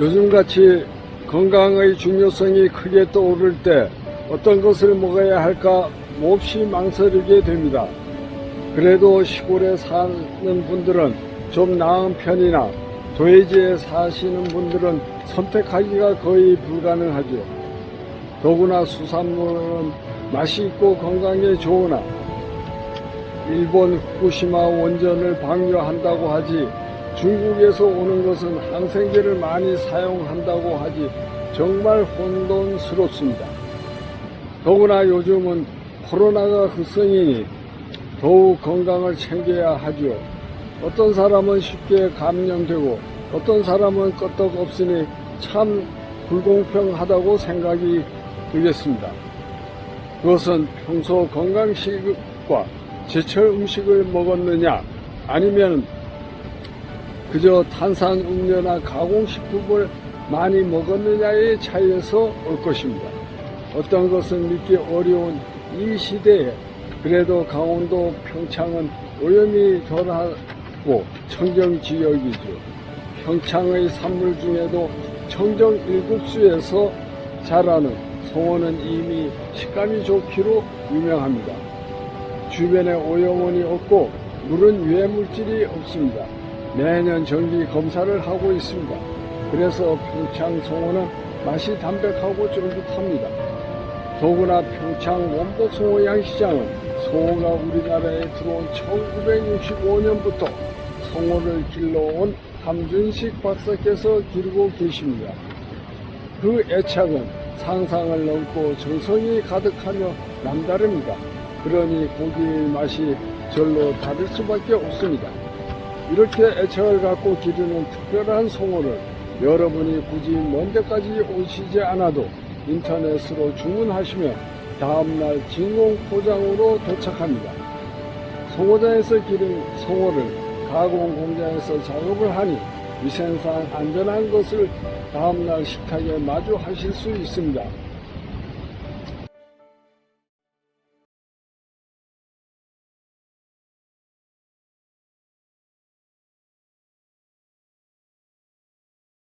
요즘같이 건강의 중요성이 크게 떠오를 때 어떤 것을 먹어야 할까 몹시 망설이게 됩니다. 그래도 시골에 사는 분들은 좀 나은 편이나 도해지에 사시는 분들은 선택하기가 거의 불가능하죠. 더구나 수산물은 맛이 있고 건강에 좋으나 일본 후쿠시마 원전을 방류한다고 하지 중국에서 오는 것은 항생제를 많이 사용한다고 하지 정말 혼돈스럽습니다. 더구나 요즘은 코로나가 극성이니 더욱 건강을 챙겨야 하죠. 어떤 사람은 쉽게 감염되고 어떤 사람은 끄떡 없으니 참 불공평하다고 생각이 들겠습니다. 그것은 평소 건강식과 제철 음식을 먹었느냐 아니면 그저 탄산 음료나 가공식품을 많이 먹었느냐의 차이에서 올 것입니다. 어떤 것은 믿기 어려운 이 시대에 그래도 강원도 평창은 오염이 덜하고 청정 지역이죠. 평창의 산물 중에도 청정 일급수에서 자라는 송어는 이미 식감이 좋기로 유명합니다. 주변에 오염원이 없고 물은 유해 물질이 없습니다. 매년 정기 검사를 하고 있습니다. 그래서 평창 송어는 맛이 담백하고 쫄깃합니다. 더구나 평창 원복 송어 양시장은 송어가 우리나라에 들어온 1965년부터 송어를 길러온 함준식 박사께서 기르고 계십니다. 그 애착은 상상을 넘고 정성이 가득하며 남다릅니다. 그러니 고기의 맛이 절로 다를 수밖에 없습니다. 이렇게 애착을 갖고 기르는 특별한 송어를 여러분이 굳이 먼 데까지 오시지 않아도 인터넷으로 주문하시면 다음날 진공 포장으로 도착합니다. 송어장에서 기른 송어를 가공 공장에서 작업을 하니 위생상 안전한 것을 다음날 식탁에 마주하실 수 있습니다.